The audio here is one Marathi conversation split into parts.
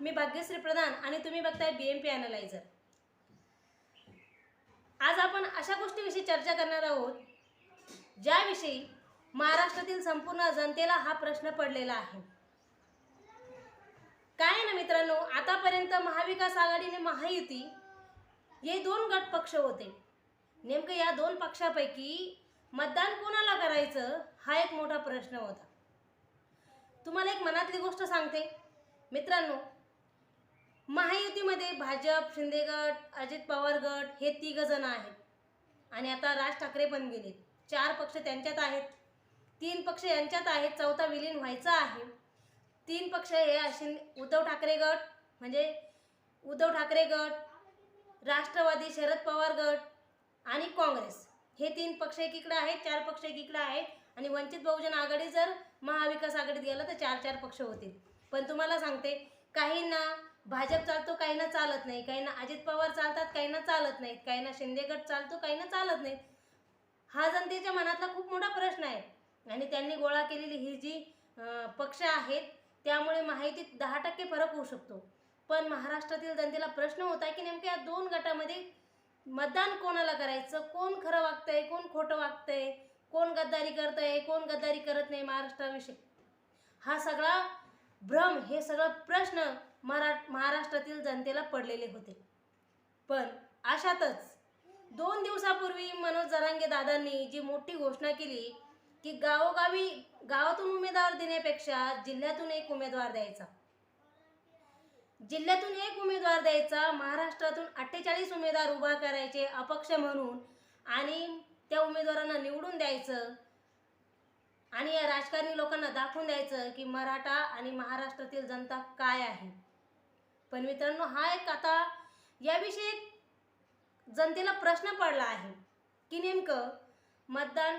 मी भाग्यश्री प्रधान आणि तुम्ही बघताय बी एम पी अॅनालायझर आज आपण अशा गोष्टीविषयी चर्चा करणार आहोत ज्याविषयी महाराष्ट्रातील संपूर्ण जनतेला हा प्रश्न पडलेला आहे. काय आहे ना मित्रांनो आतापर्यंत महाविकास आघाडी आणि महायुती हे दोन गट पक्ष होते. नेमकं या दोन पक्षापैकी मतदान कोणाला करायचं हा एक मोठा प्रश्न होता. तुम्हाला एक मनातली गोष्ट सांगते. मित्रांनो महायुतीमध्ये भाजप शिंदे गट अजित पवार गट हे तिघ जण आहेत. आणि आता राज ठाकरे पण गेलेत. चार पक्ष त्यांच्यात आहेत. तीन पक्ष यांच्यात आहेत. चौथा विलीन व्हायचा आहे. तीन पक्ष हे शिंदे उद्धव ठाकरे गट म्हणजे उद्धव ठाकरे गट राष्ट्रवादी शरद पवार गट आणि काँग्रेस. हे तीन पक्ष एकीकडे आहेत चार पक्ष एकीकडे आहेत. आणि वंचित बहुजन आघाडी जर महाविकास आघाडीत गेलं तर चार चार पक्ष होतील. पण तुम्हाला सांगते काहींना भाजप चालतो काहींना चालत नाही. काहींना अजित पवार चालतात काहींना चालत नाहीत. काहींना शिंदे गट चालतो काहींना चालत नाहीत. हा जनतेच्या मनातला खूप मोठा प्रश्न आहे. आणि त्यांनी गोळा केलेली ही जी पक्ष आहेत त्यामुळे माहितीत दहा टक्के फरक होऊ शकतो. पण महाराष्ट्रातील जनतेला प्रश्न होता की नेमक्या या दोन गटामध्ये मतदान कोणाला करायचं? कोण खरं वागतंय कोण खोटं वागतंय? कोण गद्दारी करतंय कोण गद्दारी करत नाही महाराष्ट्राविषयी? हा सगळा भ्रम हे सगळं प्रश्न मरा महाराष्ट्रातील जनतेला पडलेले होते. पण अशातच दोन दिवसापूर्वी मनोज जरांगे दादांनी जी मोठी घोषणा केली की गावोगावी गावातून उमेदवार देण्यापेक्षा जिल्ह्यातून एक उमेदवार द्यायचा. जिल्ह्यातून एक उमेदवार द्यायचा महाराष्ट्रातून अठ्ठेचाळीस उमेदवार उभा करायचे अपक्ष म्हणून आणि त्या उमेदवारांना निवडून द्यायचं आणि या राजकारणी लोकांना दाखवून द्यायचं की मराठा आणि महाराष्ट्रातील जनता काय आहे. पण मित्रांनो हा एक आता याविषयी जनतेला प्रश्न पडला आहे की नेमकं मतदान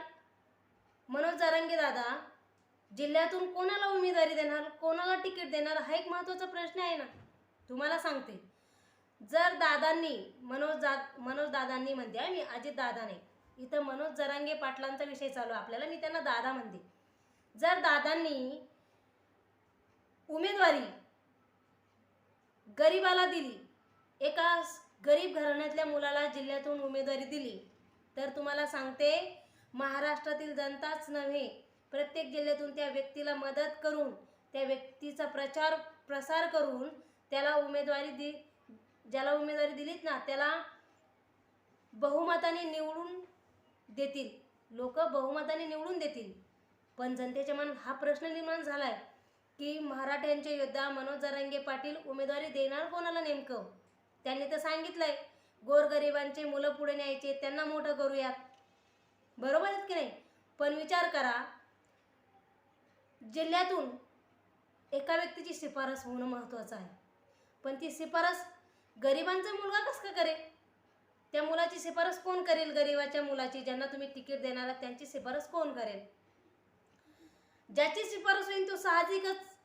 मनोज दादा जिल्ह्यातून कोणाला उमेदवारी देणार कोणाला तिकीट देणार हा एक महत्त्वाचा प्रश्न आहे ना? तुम्हाला सांगते. जर दादांनी मनोज दा मनोज दादांनी म्हणते आहे मी अजित दादा नाही. इथं मनोज जरांगे पाटलांचा विषय चालू आपल्याला मी त्यांना दादा म्हणते. जर दादांनी उमेदवारी गरीबाला दिली. एका गरीब घराण्यातल्या मुलाला जिल्ह्यातून उमेदवारी दिली. तर तुम्हाला सांगते महाराष्ट्रातील जनताच नव्हे प्रत्येक जिल्ह्यातून त्या व्यक्तीला मदत करून त्या व्यक्तीचा प्रचार प्रसार करून त्याला उमेदवारी दि ज्याला उमेदवारी दिलीत ना त्याला बहुमताने निवडून देतील. लोक बहुमताने निवडून देतील. पण जनतेच्या मनात हा प्रश्न निर्माण झाला आहे की मराठ्यांचे योद्धा मनोज जरांगे पाटील उमेदवारी देणार कोणाला नेमकं? त्यांनी तर सांगितलंय गोरगरिबांचे मुलं पुढे न्यायचे त्यांना मोठं करूयात. बरोबर आहेत की नाही? पण विचार करा जिल्ह्यातून एका व्यक्तीची शिफारस होणं महत्त्वाचं आहे. पण ती शिफारस गरिबांचा मुलगा कसं का करेल? त्या मुलाची शिफारस कोण करेल? गरिबाच्या मुलाची ज्यांना तुम्ही तिकीट देणार आहात त्यांची शिफारस कोण करेल? ज्याची शिफारस होईल तो साहजिकच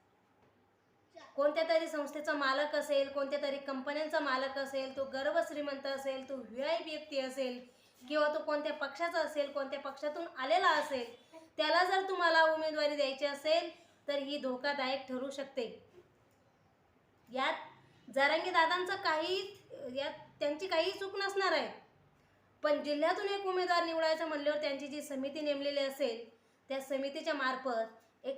कोणत्या तरी संस्थेचा मालक असेल कोणत्या तरी कंपन्यांचा मालक असेल तो गर्भ श्रीमंत असेल तो व्ही आय व्यक्ती असेल किंवा तो कोणत्या पक्षाचा असेल कोणत्या पक्षातून आलेला असेल त्याला जर तुम्हाला उमेदवारी द्यायची असेल तर ही धोकादायक ठरू शकते. यात जारांगे दादांचं काही यात त्यांची काही चूक नसणार आहे. पण जिल्ह्यातून एक उमेदवार निवडायचं म्हणल्यावर त्यांची जी समिती नेमलेली असेल त्या समितीच्या मार्फत एक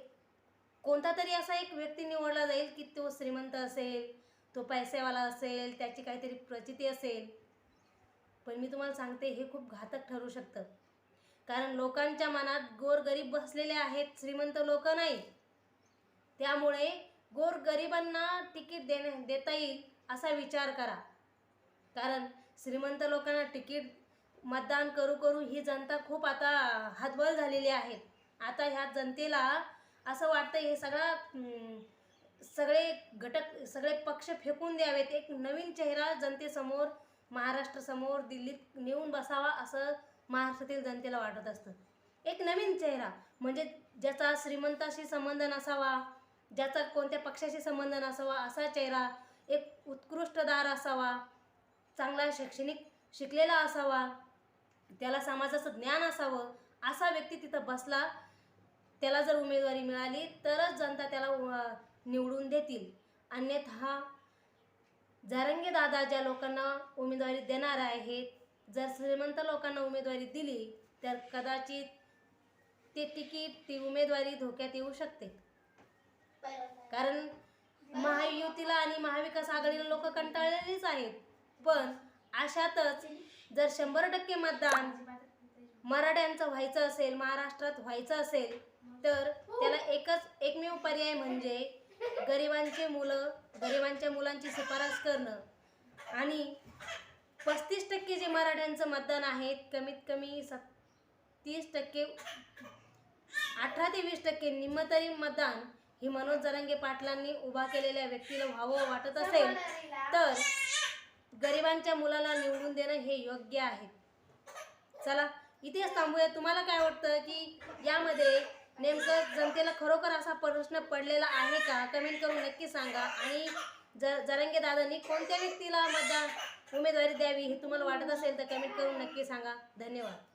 कोणता तरी असा एक व्यक्ती निवडला जाईल की तो श्रीमंत असेल तो पैसेवाला असेल त्याची काहीतरी प्रचिती असेल. पण मी तुम्हाला सांगते हे खूप घातक ठरू शकतं. कारण लोकांच्या मनात गोरगरीब बसलेले आहेत श्रीमंत लोक नाही. त्यामुळे गोरगरिबांना तिकीट देणे देता येईल असा विचार करा. कारण श्रीमंत लोकांना तिकीट मतदान करू करू ही जनता खूप आता हतबल झालेली आहे. आता ह्या जनतेला असं वाटतं हे सगळा सगळे घटक सगळे पक्ष फेकून द्यावेत. एक नवीन चेहरा जनतेसमोर महाराष्ट्रासमोर दिल्लीत नेऊन बसावा असं महाराष्ट्रातील जनतेला वाटत असतं. एक नवीन चेहरा म्हणजे ज्याचा श्रीमंताशी संबंध नसावा ज्याचा कोणत्या पक्षाशी संबंध नसावा असा चेहरा एक उत्कृष्टदार असावा चांगला शैक्षणिक शिकलेला असावा त्याला समाजाचं ज्ञान असावं असा व्यक्ती तिथं बसला त्याला जर उमेदवारी मिळाली तरच जनता त्याला निवडून देतील. अन्यथा जारंगे दादा ज्या लोकांना उमेदवारी देणार आहेत जर श्रीमंत लोकांना उमेदवारी दिली तर कदाचित ते तिकीट ती उमेदवारी धोक्यात येऊ शकते. कारण महायुतीला आणि महाविकास आघाडीला लोक कंटाळलेलीच आहेत. पण अशातच जर शंभर टक्के मतदान मराठ्यांचं व्हायचं असेल महाराष्ट्रात व्हायचं असेल तर त्याला एकच एकमेव पर्याय म्हणजे गरिबांचे मुलं गरिबांच्या मुलांची शिफारस करणं. आणि पस्तीस टक्के जे मराठ्यांचं मतदान आहे कमीत कमी सत तीस टक्के अठरा ते वीस टक्के निम्म तरी मतदान ही मनोज जरांगे पाटलांनी उभा केलेल्या व्यक्तीला व्हावं वाटत असेल तर गरिबांच्या मुलाला निवडून देणं हे योग्य आहे. चला इथेच थांबूया. तुम्हाला काय वाटतं की यामध्ये नेमकं जनतेला खरोखर असा प्रश्न पडलेला आहे का? कमेंट करून नक्की सांगा. आणि ज जरंगे दादांनी कोणत्या व्यक्तीला मतदान उमेदवारी द्यावी हे तुम्हाला वाटत असेल तर कमेंट करून नक्की सांगा. धन्यवाद.